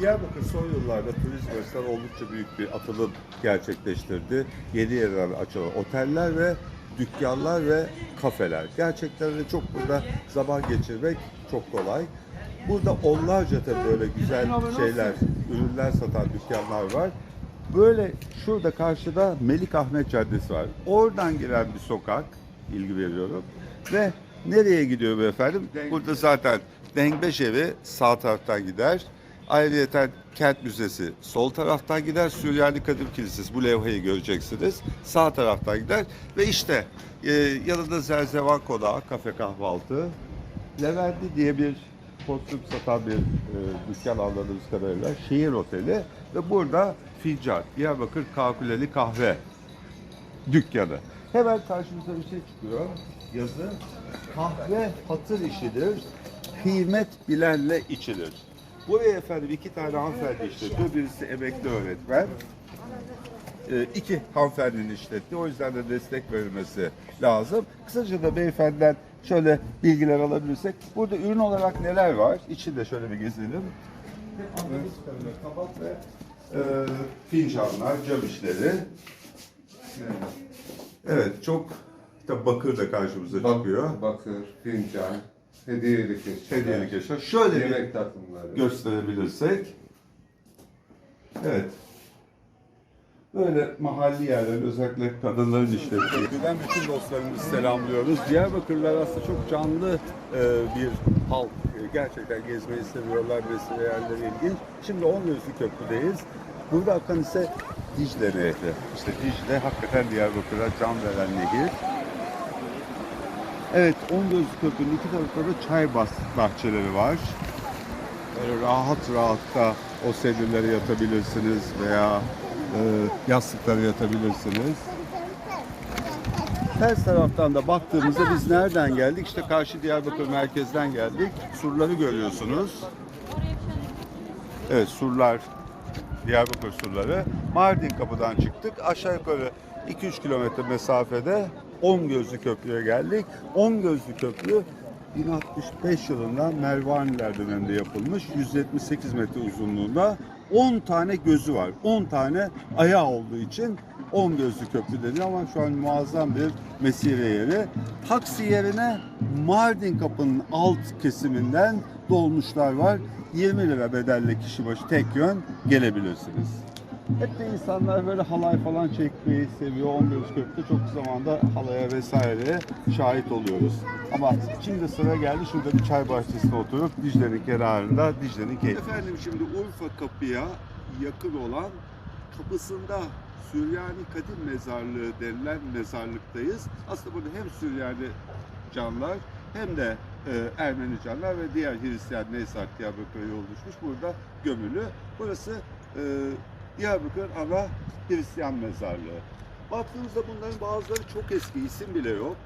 Diyarbakır son yıllarda turizm açısından oldukça büyük bir atılım gerçekleştirdi. Yeni yerler açılan oteller ve dükkanlar ve kafeler. Gerçekten de çok burada zaman geçirmek çok kolay. Burada onlarca da böyle güzel şeyler, ürünler satan dükkanlar var. Böyle şurada karşıda Melik Ahmet Caddesi var. Oradan giren bir sokak, ilgi veriyorum. Ve nereye gidiyor efendim? Burada zaten Dengbeş evi sağ taraftan gider. Ayrıca Kent Müzesi sol taraftan gider. Süryani Kadim Kilisesi bu levhayı göreceksiniz. Sağ taraftan gider. Ve işte e, yanında Zerzevan Konağı, kafe kahvaltı. Leventli diye bir kostüm satan bir e, dükkan anladığımız kadarıyla. Şehir Oteli. Ve burada Fincan, Diyarbakır Kakuleli Kahve dükkanı. Hemen karşımıza bir şey çıkıyor. Yazı. Kahve hatır işidir. Kıymet bilenle içilir. Buraya efendim iki tane hanımefendi işletiyor. Birisi emekli öğretmen. Ee, iki hanımefendinin işlettiği. O yüzden de destek verilmesi lazım. Kısaca da beyefendiden şöyle bilgiler alabilirsek. Burada ürün olarak neler var? İçinde şöyle bir gezelim. Tabak ve e, fincanlar, cam işleri. Evet, çok işte bakır da karşımıza çıkıyor. Bak, bakır, fincan, hediyelik eşya. Hediyelik eşya. Şöyle bir Yemek takımları. gösterebilirsek. Evet. Böyle mahalli yerler, özellikle kadınların işlettiği. Birden bütün dostlarımızı selamlıyoruz. Diyarbakırlılar aslında çok canlı e, bir halk. E, Gerçekten gezmeyi seviyorlar, vesile yerleri ilginç. Şimdi 10 gözlü köprüdeyiz. Burada akan ise Dicle Nehri. İşte Dicle hakikaten Diyarbakır'a can veren nehir. Evet, 10 gözlü köprünün iki tarafında da çay bahçeleri var. Böyle rahat rahat da o sedirlere yatabilirsiniz veya e, yastıklara yatabilirsiniz. Ters taraftan da baktığımızda biz nereden geldik? İşte karşı Diyarbakır merkezden geldik. Surları görüyorsunuz. Evet surlar, Diyarbakır surları. Mardin kapıdan çıktık. Aşağı yukarı 2-3 kilometre mesafede 10 gözlü köprüye geldik. 10 gözlü köprü 1065 yılında Mervaniler döneminde yapılmış. 178 metre uzunluğunda 10 tane gözü var. 10 tane ayağı olduğu için 10 gözlü köprü deniyor ama şu an muazzam bir mesire yeri. Taksi yerine Mardin kapının alt kesiminden dolmuşlar var. 20 lira bedelle kişi başı tek yön gelebilirsiniz. Hep de insanlar böyle halay falan çekmeyi seviyor. 11 köprüde çok zamanda halaya vesaireye şahit oluyoruz. Ama şimdi sıra geldi şurada bir çay bahçesine oturup Dicle'nin kenarında Dicle'nin keyfi. Efendim şimdi Urfa kapıya yakın olan kapısında Süryani Kadim Mezarlığı denilen mezarlıktayız. Aslında burada hem Süryani canlar hem de e, Ermeni canlar ve diğer Hristiyan neyse artık Diyarbakır'a yol düşmüş burada gömülü. Burası e, Diyarbakır ana Hristiyan mezarlığı. Baktığımızda bunların bazıları çok eski isim bile yok.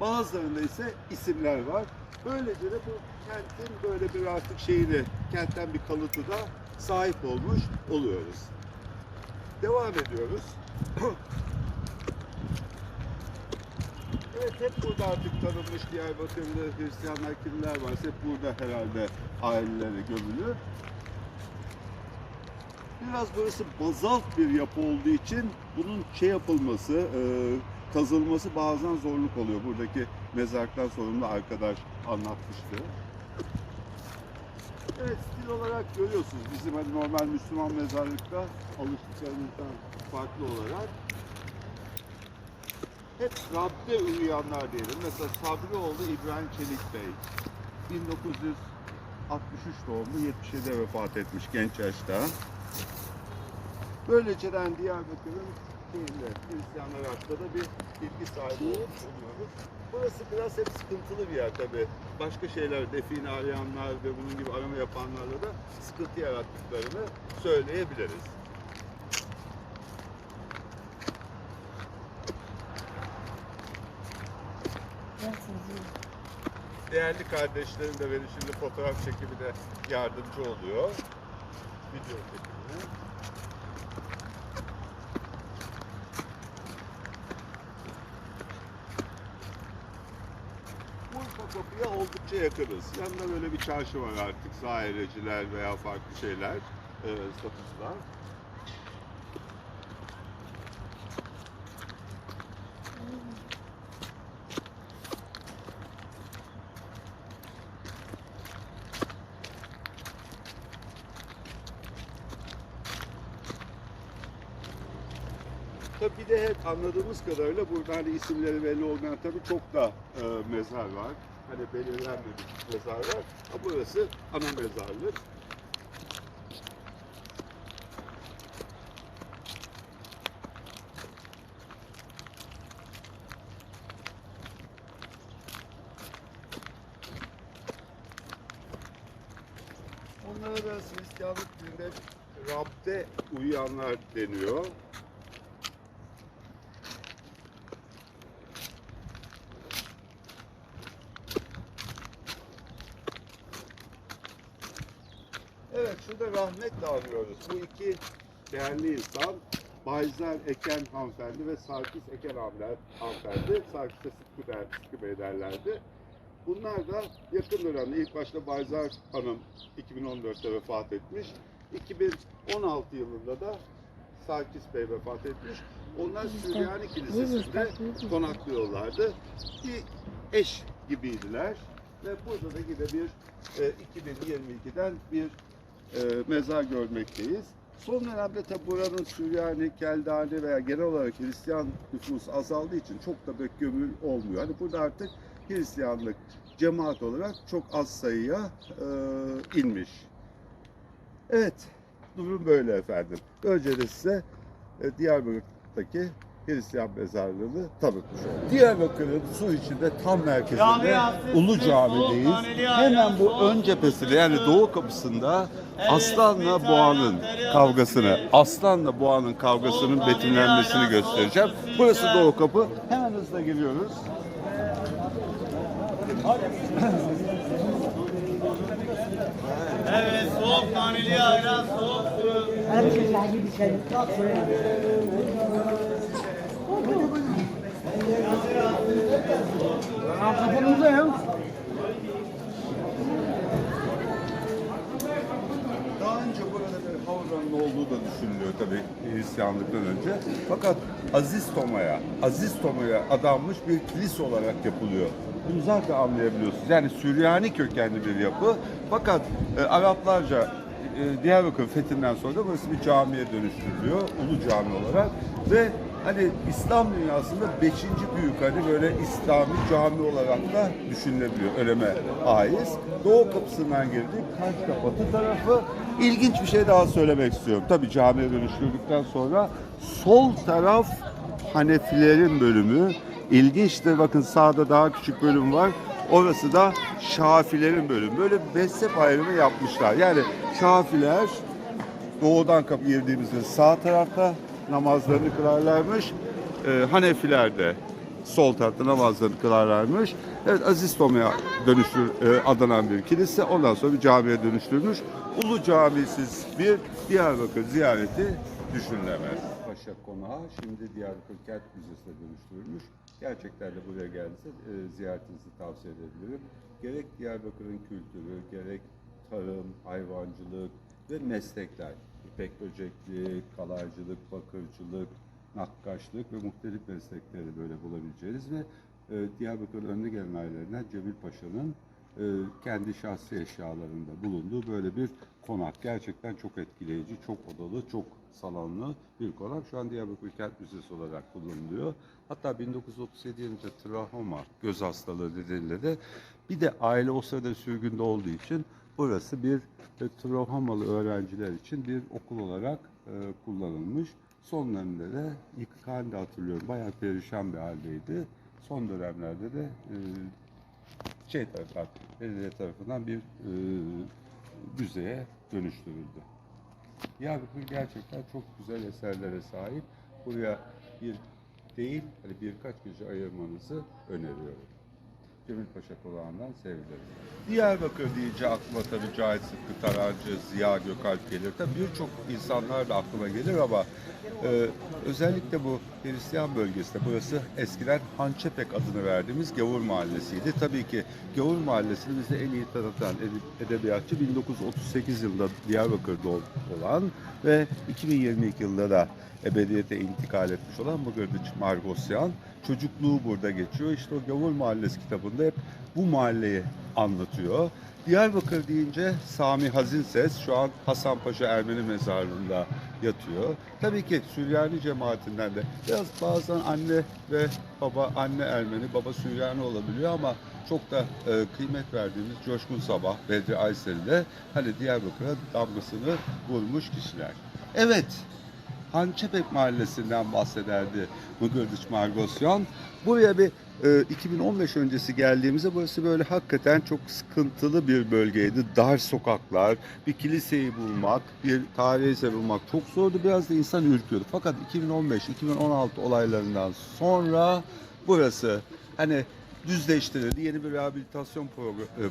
Bazılarında ise isimler var. Böylece de bu kentin böyle bir artık şeyini, kentten bir kalıtı da sahip olmuş oluyoruz. Devam ediyoruz. Evet hep burada artık tanınmış Diyarbakırlı Hristiyanlar kimler varsa hep burada herhalde aileleri gömülü. Biraz burası bazalt bir yapı olduğu için bunun şey yapılması, e, kazılması bazen zorluk oluyor. Buradaki mezarlıktan sorumlu arkadaş anlatmıştı. Evet stil olarak görüyorsunuz bizim hani normal Müslüman mezarlıkta alıştıklarımızdan farklı olarak hep Rab'be uyuyanlar diyelim. Mesela Sabrioğlu İbrahim Çelik Bey. 1963 doğumlu, 77'de vefat etmiş genç yaşta. Böyleceden Diyarbakır'ın şeyinde, Hristiyanlar hakkında da bir bilgi sahibi olmuş oluyoruz. Burası biraz hep sıkıntılı bir yer tabi. Başka şeyler, define arayanlar ve bunun gibi arama yapanlarla da sıkıntı yarattıklarını söyleyebiliriz. Değerli kardeşlerim de benim şimdi fotoğraf çekimine yardımcı oluyor. Video çekimine. Urfa kapıya oldukça yakınız. Yanında böyle bir çarşı var artık. Sahileciler veya farklı şeyler, e, bir de anladığımız kadarıyla burada hani isimleri belli olmayan tabii çok da e, mezar var. Hani belirlenmemiş mezar var. Ama burası ana mezarlık. Onlara da Hristiyanlık dilinde Rab'de uyuyanlar deniyor. Evet şurada rahmetle anıyoruz. Bu iki değerli insan Bayzer Eken hanımefendi ve Sarkis Eken hanımefendi. Sarkis'e Sıtkı, der, Sıtkı Bey derlerdi. Bunlar da yakın dönemde ilk başta Bayzer Hanım 2014'te vefat etmiş. 2016 yılında da Sarkis Bey vefat etmiş. Onlar Süryani Kilisesi'nde konaklıyorlardı. Bir eş gibiydiler. Ve burada da yine bir e, 2022'den bir mezar görmekteyiz. Son dönemde tabi buranın Süryani, Keldani veya genel olarak Hristiyan nüfusu azaldığı için çok da pek gömül olmuyor. Hani burada artık Hristiyanlık cemaat olarak çok az sayıya e, inmiş. Evet, durum böyle efendim. Böylece de size e, Diyarbakır'daki Hristiyan mezarlığını tanıtmış oldum. Diyarbakır'ın su içinde tam merkezinde Ulu Cami'deyiz. Hemen bu ön cephesinde yani doğu kapısında aslanla boğanın kavgasını, aslanla boğanın kavgasının betimlenmesini göstereceğim. Burası doğu kapı. Hemen hızla giriyoruz. Evet, soğuk naneli ayran, soğuk su. Daha önce burada bir olduğu da düşünülüyor tabii Hristiyanlıktan önce. Fakat Aziz Toma'ya, Aziz Toma'ya adanmış bir kilise olarak yapılıyor. Bunu zaten anlayabiliyorsunuz. Yani Süryani kökenli bir yapı. Fakat e, Araplarca e, Diyarbakır fethinden sonra da burası bir camiye dönüştürülüyor. Ulu cami olarak. Ve hani İslam dünyasında beşinci büyük hani böyle İslami cami olarak da düşünülebiliyor. Öneme ait. Doğu kapısından girdik. Karşı batı tarafı. İlginç bir şey daha söylemek istiyorum. Tabii camiye dönüştürdükten sonra sol taraf Hanefilerin bölümü. İlginçtir. Bakın sağda daha küçük bölüm var. Orası da Şafilerin bölümü. Böyle mezhep ayrımı yapmışlar. Yani Şafiler doğudan kapı girdiğimizde sağ tarafta namazlarını kılarlarmış. Ee, Hanefiler de sol tarafta namazlarını kılarlarmış. Evet Aziz Toma'ya dönüştür, e, adanan bir kilise. Ondan sonra bir camiye dönüştürülmüş. Ulu camisiz bir Diyarbakır ziyareti düşünülemez. Paşa Konağı şimdi Diyarbakır Kent Müzesi'ne dönüştürülmüş. Gerçekten de buraya geldiğinizde e, ziyaretinizi tavsiye edebilirim. Gerek Diyarbakır'ın kültürü, gerek tarım, hayvancılık ve meslekler. İpek böcekliği, kalaycılık, bakırcılık, nakkaşlık ve muhtelif meslekleri böyle bulabileceğiniz ve e, Diyarbakır'ın önde gelen ailelerinden Cemil Paşa'nın e, kendi şahsi eşyalarında bulunduğu böyle bir konak. Gerçekten çok etkileyici, çok odalı, çok salonlu bir konak. Şu an Diyarbakır Kent Müzesi olarak kullanılıyor. Hatta 1937 yılında trahoma göz hastalığı nedeniyle de bir de aile o sırada sürgünde olduğu için burası bir e, trahomalı öğrenciler için bir okul olarak e, kullanılmış. Son dönemde de yıkık halinde hatırlıyorum. Bayağı perişan bir haldeydi. Son dönemlerde de e, şey tarafından, belediye tarafından bir e, müzeye dönüştürüldü. Diyarbakır gerçekten çok güzel eserlere sahip. Buraya bir değil, hani birkaç gece ayırmanızı öneriyorum. Demirpaşa Konağı'ndan sevgilerim. Diyarbakır deyince aklıma tabii Cahit Sıtkı Tarancı, Ziya Gökalp gelir. Tabii birçok insanlar da aklıma gelir ama e, özellikle bu Hristiyan bölgesinde burası eskiden Hançepek adını verdiğimiz Gavur Mahallesi'ydi. Tabii ki Gavur Mahallesi'ni bize en iyi tanıtan ede- edebiyatçı 1938 yılında Diyarbakır'da ol- olan ve 2022 yılında da ebediyete intikal etmiş olan Mıgırdıç Margosyan. Çocukluğu burada geçiyor. İşte o Gavur Mahallesi kitabında hep bu mahalleyi anlatıyor. Diyarbakır deyince Sami Hazinses şu an Hasanpaşa Ermeni mezarlığında yatıyor. Tabii ki Süryani cemaatinden de biraz bazen anne ve baba anne Ermeni, baba Süryani olabiliyor ama çok da e, kıymet verdiğimiz Coşkun Sabah, Bedri Aysel de hani Diyarbakır'a damgasını vurmuş kişiler. Evet, Hançepek Mahallesi'nden bahsederdi Mıgırdıç Margosyan. Buraya bir e, 2015 öncesi geldiğimizde burası böyle hakikaten çok sıkıntılı bir bölgeydi. Dar sokaklar, bir kiliseyi bulmak, bir tarihi eser bulmak çok zordu. Biraz da insan ürküyordu. Fakat 2015-2016 olaylarından sonra burası hani düzleştirildi. Yeni bir rehabilitasyon e, e,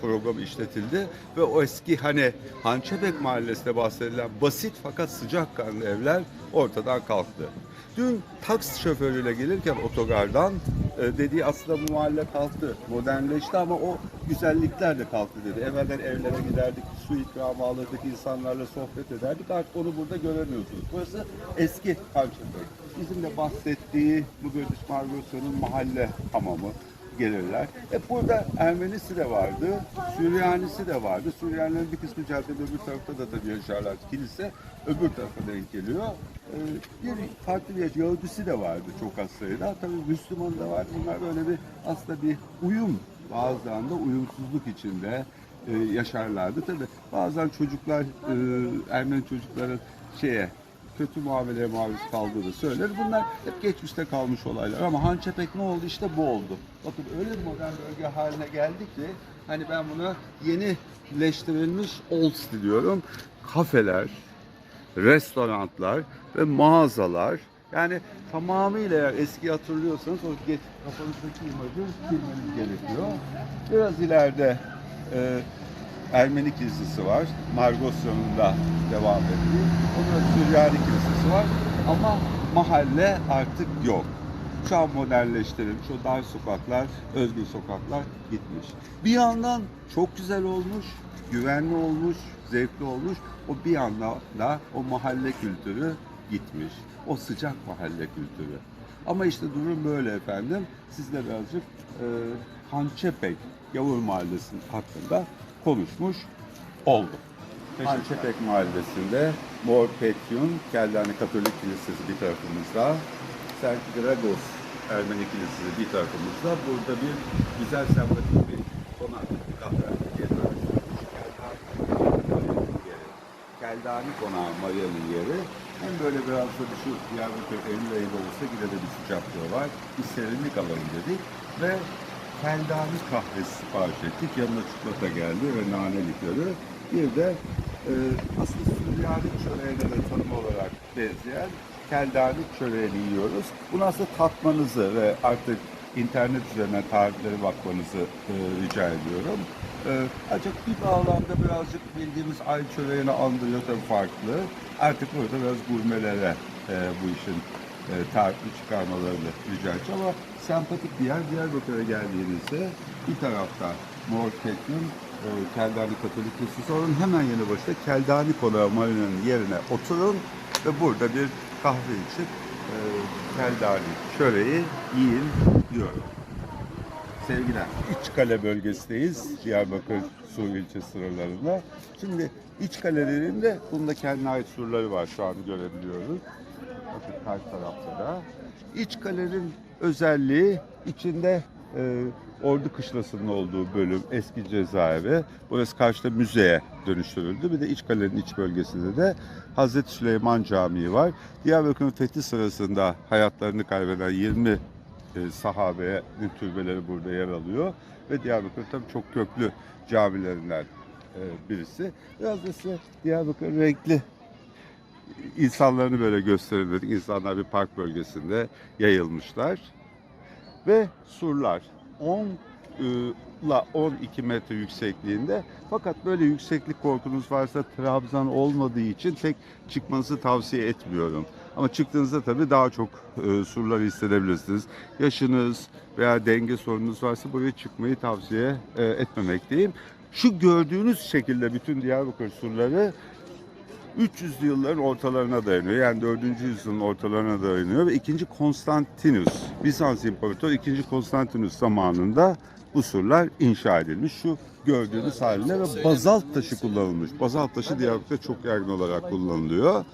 programı işletildi ve o eski hani Hançebek Mahallesi'nde bahsedilen basit fakat sıcakkanlı evler ortadan kalktı. Dün taksi şoförüyle gelirken otogardan e, dediği aslında bu mahalle kalktı, modernleşti ama o güzellikler de kalktı dedi. Evvelden evlere giderdik, su ikramı alırdık, insanlarla sohbet ederdik. Artık onu burada göremiyorsunuz. Burası eski Hançebek. Bizim de bahsettiği bu Gördüş Margosya'nın mahalle hamamı gelirler. E burada Ermenisi de vardı, Süryanisi de vardı. Süryanilerin bir kısmı caddenin öbür tarafta da tabii yaşarlar. Kilise öbür tarafa denk geliyor. E, bir farklı bir Yahudisi de vardı çok az sayıda. Tabii Müslüman da var. Bunlar böyle bir aslında bir uyum de uyumsuzluk içinde e, yaşarlardı. Tabii bazen çocuklar, e, Ermeni çocukların şeye kötü muameleye maruz kaldığı söyler. Bunlar hep geçmişte kalmış olaylar. Ama Hançepek ne oldu? İşte bu oldu. Bakın öyle bir modern bölge haline geldi ki hani ben buna yenileştirilmiş Old diyorum. Kafeler, restoranlar ve mağazalar yani tamamıyla eğer eski hatırlıyorsanız o geç, kafanızdaki imajı silmeniz gerekiyor. Biraz ileride e, Ermeni kilisesi var. Margosyon'unda devam ediyor. Onun Süryani kilisesi var. Ama mahalle artık yok. Şu an modernleştirilmiş. O dar sokaklar, özgür sokaklar gitmiş. Bir yandan çok güzel olmuş, güvenli olmuş, zevkli olmuş. O bir yandan da o mahalle kültürü gitmiş. O sıcak mahalle kültürü. Ama işte durum böyle efendim. Sizle birazcık e, Hançepek Yavur Mahallesi hakkında konuşmuş olduk. Hançepek Mahallesi'nde Mor Petyun, Keldani Katolik Kilisesi bir tarafımızda, St. Gregos Ermeni Kilisesi bir tarafımızda. Burada bir güzel sempatik bir konak, bir kahve diye dönüştürmüş. Keldani Konağı Maria'nın yeri. Hem böyle biraz da şu Diyarbakır Eylül ayında olsa bir sıcaklığı var. Bir serinlik alalım dedik ve Keldani kahvesi sipariş ettik. Yanına çikolata geldi ve nane likörü. Bir de e, aslında Süryani çöreğine de tanım olarak benzeyen Keldani çöreğini yiyoruz. Bunu aslında tatmanızı ve artık internet üzerinden tariflere bakmanızı e, rica ediyorum. E, ancak bir bağlamda birazcık bildiğimiz ay çöreğini andırıyor tabii farklı. Artık burada biraz gurmelere e, bu işin e, tarifini çıkarmalarını rica edeceğim ama sempatik bir yer. Diyarbakır'a geldiğinizde bir tarafta Mor Tekn'in e, Keldani Katolik Kilisesi onun hemen yanı başında Keldani Konağı Marina'nın yerine oturun ve burada bir kahve içip e, Keldani çöreği yiyin diyorum. Sevgiler. İçkale bölgesindeyiz. Diyarbakır Sur ilçe sınırlarında. Şimdi İçkalelerinde bunda kendine ait surları var şu an görebiliyoruz. Bakın karşı tarafta da. İçkalenin özelliği içinde e, Ordu Kışlası'nın olduğu bölüm eski cezaevi. Burası karşıda müzeye dönüştürüldü. Bir de İçkale'nin iç bölgesinde de Hazreti Süleyman Camii var. Diyarbakır'ın fethi sırasında hayatlarını kaybeden 20 e, sahabenin türbeleri burada yer alıyor. Ve Diyarbakır tabii çok köklü camilerinden e, birisi. Biraz da size Diyarbakır renkli insanlarını böyle gösterelim. İnsanlar bir park bölgesinde yayılmışlar. Ve surlar. 10 la 12 metre yüksekliğinde. Fakat böyle yükseklik korkunuz varsa Trabzon olmadığı için pek çıkmanızı tavsiye etmiyorum. Ama çıktığınızda tabii daha çok e, surları hissedebilirsiniz. Yaşınız veya denge sorununuz varsa buraya çıkmayı tavsiye e, etmemekteyim. Şu gördüğünüz şekilde bütün Diyarbakır surları 300'lü yılların ortalarına dayanıyor. Yani 4. yüzyılın ortalarına dayanıyor ve 2. Konstantinus, Bizans İmparatoru 2. Konstantinus zamanında bu surlar inşa edilmiş. Şu gördüğünüz halinde ve bazalt taşı kullanılmış. Bazalt taşı Diyarbakır'da çok yaygın olarak kullanılıyor.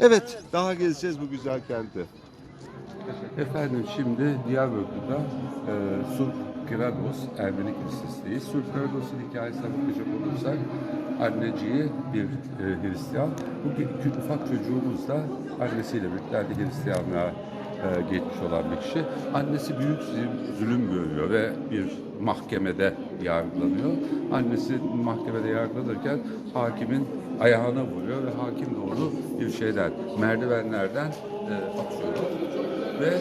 Evet, daha gezeceğiz bu güzel kenti. Efendim şimdi Diyarbakır'da e, Surp Kirados Ermeni Kilisesi'ndeyiz. Surp Kirados'un hikayesine bakacak olursak anneciği bir e, Hristiyan. Bu küçük ufak çocuğumuz da annesiyle birlikte Hristiyanlığa e, geçmiş olan bir kişi. Annesi büyük zulüm görüyor ve bir mahkemede yargılanıyor. Annesi mahkemede yargılanırken hakimin ayağına vuruyor ve hakim de onu bir şeyden, merdivenlerden e, atıyor ve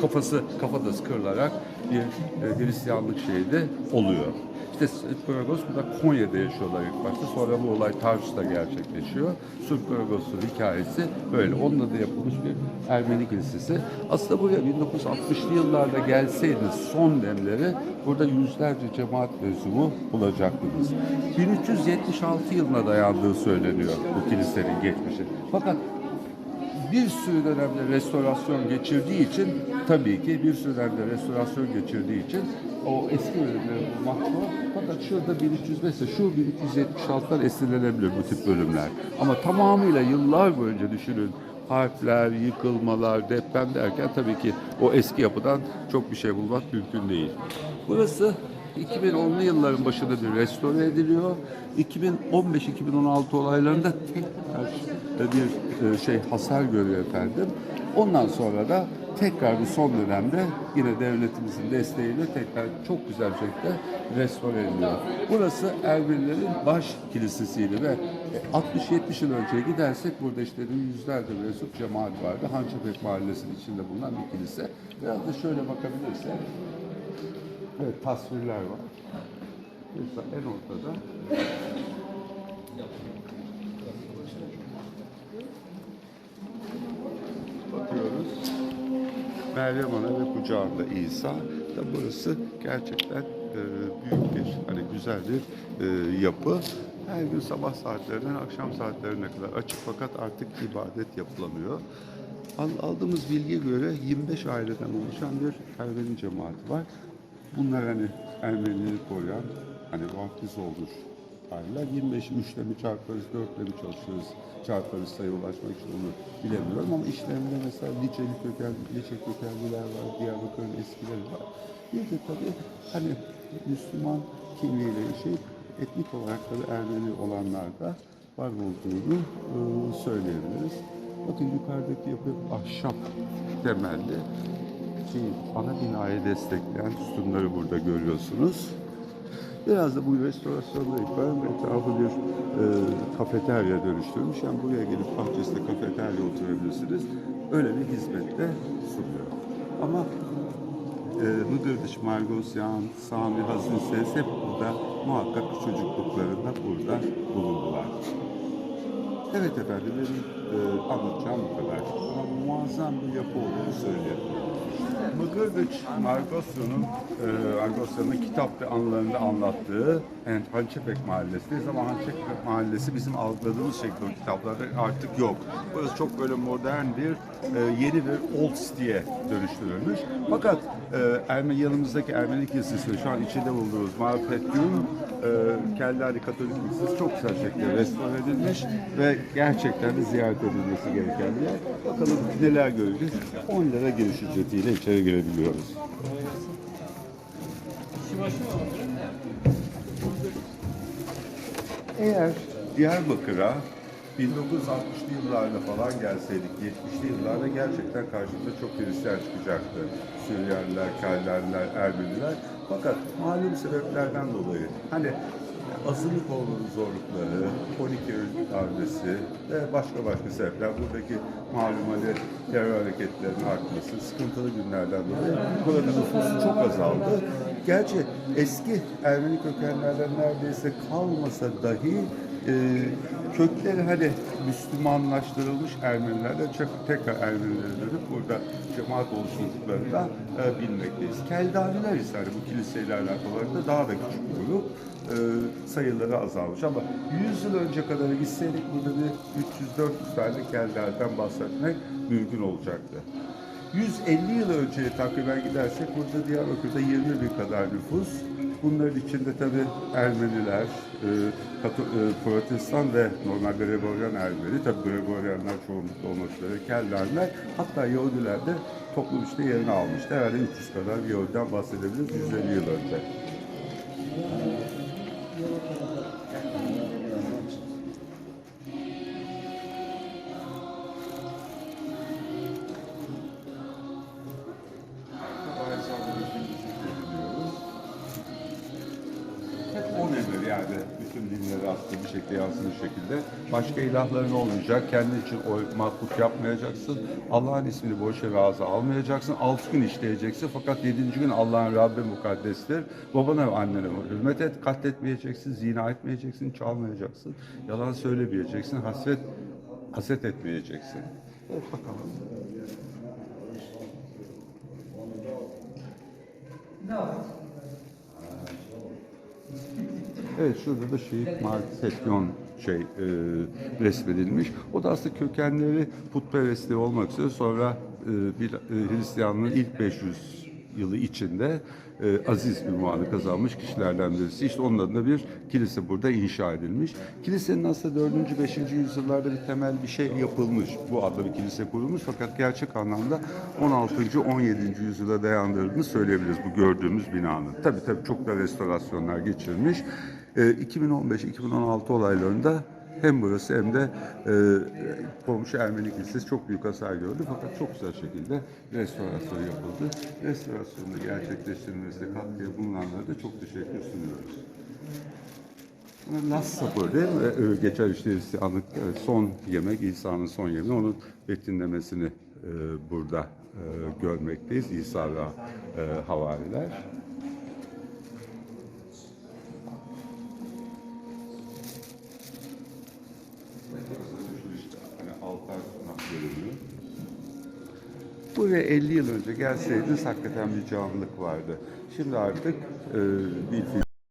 kafası kafatası kırılarak bir e, Hristiyanlık şeyi de oluyor. İşte Surpkaragos burada Konya'da yaşıyorlar ilk başta. Sonra bu olay Tarsus'ta gerçekleşiyor. Surpkaragos'un hikayesi böyle. Onunla da yapılmış bir Ermeni kilisesi. Aslında buraya 1960'lı yıllarda gelseydiniz son demleri burada yüzlerce cemaat mensubu bulacaktınız. 1376 yılına dayandığı söyleniyor bu kilisenin geçmişi. Fakat bir sürü dönemde restorasyon geçirdiği için tabii ki bir sürü dönemde restorasyon geçirdiği için o eski bölümleri bulmak zor. Fakat şurada 1305 ise şu 1376'dan esinlenebilir bu tip bölümler. Ama tamamıyla yıllar boyunca düşünün harfler, yıkılmalar, deprem derken tabii ki o eski yapıdan çok bir şey bulmak mümkün değil. Burası 2010'lu yılların başında bir restore ediliyor. 2015-2016 olaylarında tekrar bir e, şey hasar görüyor efendim. Ondan sonra da tekrar bu son dönemde yine devletimizin desteğiyle tekrar çok güzel bir şekilde restore ediliyor. Burası Ermenilerin baş kilisesiydi ve 60-70 yıl önceye gidersek burada işte yüzlerce mensup cemaat vardı. Hançepek Mahallesi'nin içinde bulunan bir kilise. Biraz da şöyle bakabilirsek Evet tasvirler var. Mesela en ortada bakıyoruz. Meryem Ana ve kucağında İsa. Da burası gerçekten e, büyük bir, hani güzel bir e, yapı. Her gün sabah saatlerinden akşam saatlerine kadar açık fakat artık ibadet yapılamıyor. Al- Aldığımız bilgiye göre 25 aileden oluşan bir Ermeni cemaati var. Bunlar hani Ermenileri koruyan, hani vaftiz olmuş aileler. 25 3'le mi çarparız, 4'le mi çalışırız, çarparız sayı ulaşmak için onu bilemiyorum ama işlerinde mesela Liçeli köken, Liçe kökenliler var, Diyarbakır'ın eskileri var. Bir de tabii hani Müslüman kimliğiyle yaşayıp etnik olarak tabii Ermeni olanlar da var olduğunu e, söyleyebiliriz. Bakın yukarıdaki yapı ahşap temelli ki ana binayı destekleyen sütunları burada görüyorsunuz. Biraz da bu restorasyonda bu etrafı bir e, kafeterya dönüştürmüş. Yani buraya gelip bahçesinde kafeterya oturabilirsiniz. Öyle bir hizmette sunuyor. Ama e, Hıdırdıç, Margosyan, Sami, Hazin Ses hep burada muhakkak çocukluklarında burada bulundular. Evet efendim benim e, anlatacağım bu kadar. Ama muazzam bir yapı olduğunu söyleyebilirim. Mıgırdıç Margosya'nın e, Margosya'nın kitap ve anılarında anlattığı yani Hançepek Mahallesi'ndeyiz ama Hançepek Mahallesi bizim algıladığımız şekilde o kitaplarda artık yok. Burası çok böyle modern bir, e, yeni bir old city'ye dönüştürülmüş. Fakat e, Ermeni yanımızdaki Ermeni Kilisesi şu an içinde bulunduğumuz Marpetyum e, Kellari Katolik Kilisesi çok güzel şekilde restore edilmiş ve gerçekten de ziyaret edilmesi gereken bir yer. Bakalım neler göreceğiz. 10 lira giriş ücretiyle içeri girebiliyoruz. Eğer Diyarbakır'a 1960'lı yıllarda falan gelseydik, 70'li yıllarda gerçekten karşımıza çok Hristiyan çıkacaktı. Süryaniler, Kellerler, Ermeniler. Fakat malum sebeplerden dolayı hani azınlık olmanın zorlukları, 12 Eylül darbesi ve başka başka sebepler. Buradaki malum hani terör hareketlerinin artması, sıkıntılı günlerden dolayı burada nüfusu çok azaldı. Gerçi eski Ermeni kökenlerden neredeyse kalmasa dahi kökleri hani Müslümanlaştırılmış Ermenilerden çok- tekrar Ermenilere dönüp burada cemaat oluşturduklarını da e, bilmekteyiz. Keldaniler ise hani bu kiliseyle alakalı da daha da küçük bir grup. E, sayıları azalmış ama 100 yıl önce kadar gitseydik burada bir 300-400 tane Kelder'den bahsetmek mümkün olacaktı. 150 yıl önceye takriben gidersek burada Diyarbakır'da 20 bin kadar nüfus. Bunların içinde tabii Ermeniler, e, Kato- e, Protestan ve normal Gregoryan Ermeni, tabii Gregoryanlar çoğunlukla olmak üzere Kellerler, hatta Yahudiler de toplum işte yerini almıştı. Herhalde 300 kadar Yahudiden bahsedebiliriz 150 yıl önce. Başka ilahların olmayacak, kendi için o mahluk yapmayacaksın. Allah'ın ismini boş yere ağza almayacaksın. Altı gün işleyeceksin fakat yedinci gün Allah'ın Rabbi mukaddestir. Babana ve annene hürmet et, katletmeyeceksin, zina etmeyeceksin, çalmayacaksın. Yalan söylemeyeceksin, hasret, haset etmeyeceksin. Evet bakalım. Evet şurada da Şehit Marsetyon şey e, resmedilmiş. O da aslında kökenleri putperestliği olmak üzere sonra e, bir e, Hristiyanlığın ilk 500 yılı içinde e, aziz ünvanı kazanmış kişilerden birisi. İşte onun adına bir kilise burada inşa edilmiş. Kilisenin aslında 4. 5. yüzyıllarda bir temel bir şey yapılmış. Bu adlı bir kilise kurulmuş fakat gerçek anlamda 16. 17. yüzyıla dayandırdığını söyleyebiliriz bu gördüğümüz binanın. Tabii tabii çok da restorasyonlar geçirmiş. E, 2015-2016 olaylarında hem burası hem de e, komşu Ermeni Kilisesi çok büyük hasar gördü fakat çok güzel şekilde restorasyon yapıldı. Restorasyonda gerçekleştirilmesine katkıya bulunanlara da çok teşekkür sunuyoruz. Last Supper değil mi? Ee, Geçer işte Hristiyanlık evet, son yemek, İsa'nın son yemeği. Onun betimlemesini e, burada e, görmekteyiz. İsa ve e, havariler. Buraya 50 yıl önce gelseydiniz hakikaten bir canlılık vardı. Şimdi artık e, bir